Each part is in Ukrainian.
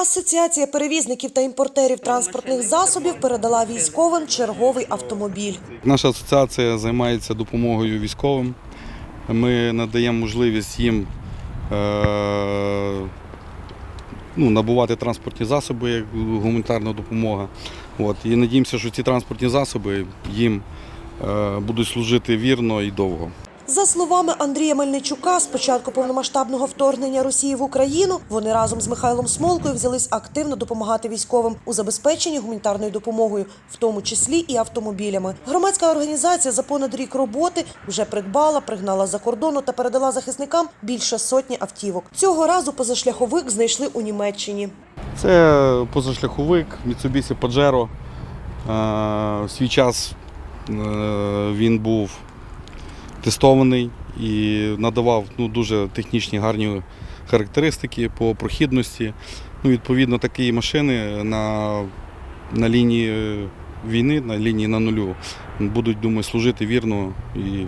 Асоціація перевізників та імпортерів транспортних засобів передала військовим черговий автомобіль. Наша асоціація займається допомогою військовим. Ми надаємо можливість їм е, ну, набувати транспортні засоби як гуманітарна допомога. От. І надіємося, що ці транспортні засоби їм е, будуть служити вірно і довго. За словами Андрія Мельничука, з початку повномасштабного вторгнення Росії в Україну вони разом з Михайлом Смолкою взялись активно допомагати військовим у забезпеченні гуманітарною допомогою, в тому числі і автомобілями. Громадська організація за понад рік роботи вже придбала, пригнала за кордону та передала захисникам більше сотні автівок. Цього разу позашляховик знайшли у Німеччині. Це позашляховик Mitsubishi Pajero. Е, свій час е, він був тестований і надавав ну, дуже технічні гарні характеристики по прохідності. Ну, відповідно, такі машини на, на лінії війни, на лінії на нулю будуть, думаю, служити вірно і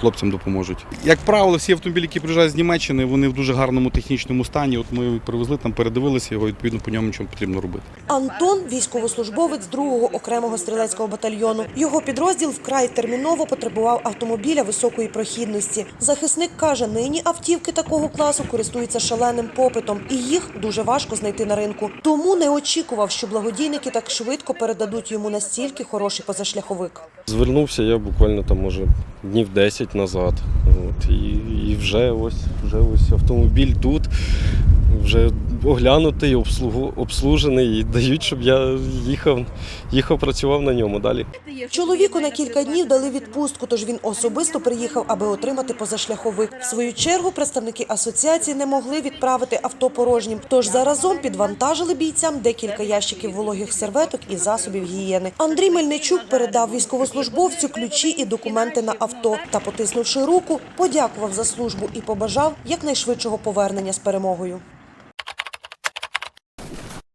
хлопцям допоможуть. Як правило, всі автомобілі, які приїжджають з Німеччини, вони в дуже гарному технічному стані. От ми привезли там, передивилися його, відповідно по ньому нічого потрібно робити. Антон військовослужбовець 2-го окремого стрілецького батальйону. Його підрозділ вкрай терміново потребував автомобіля високої прохідності. Захисник каже, нині автівки такого класу користуються шаленим попитом, і їх дуже важко знайти на ринку. Тому не очікував, що благодійники так швидко передадуть йому настільки хороший позашляховик. Звернувся я буквально там, може, днів 10 назад. От, і, і вже ось, вже ось автомобіль тут, вже оглянутий, обслугу, обслужений і дають, щоб я їхав, їхав, працював на ньому далі. Чоловіку на кілька днів дали відпустку, тож він особисто приїхав, аби отримати позашляховик. В свою чергу представники асоціації не могли відправити авто порожнім, тож заразом підвантажили бійцям декілька ящиків вологих серветок і засобів гігієни. Андрій Мельничук передав військовослужбовцю ключі і документи на авто та, потиснувши руку, подякував за службу і побажав якнайшвидшого повернення з перемогою.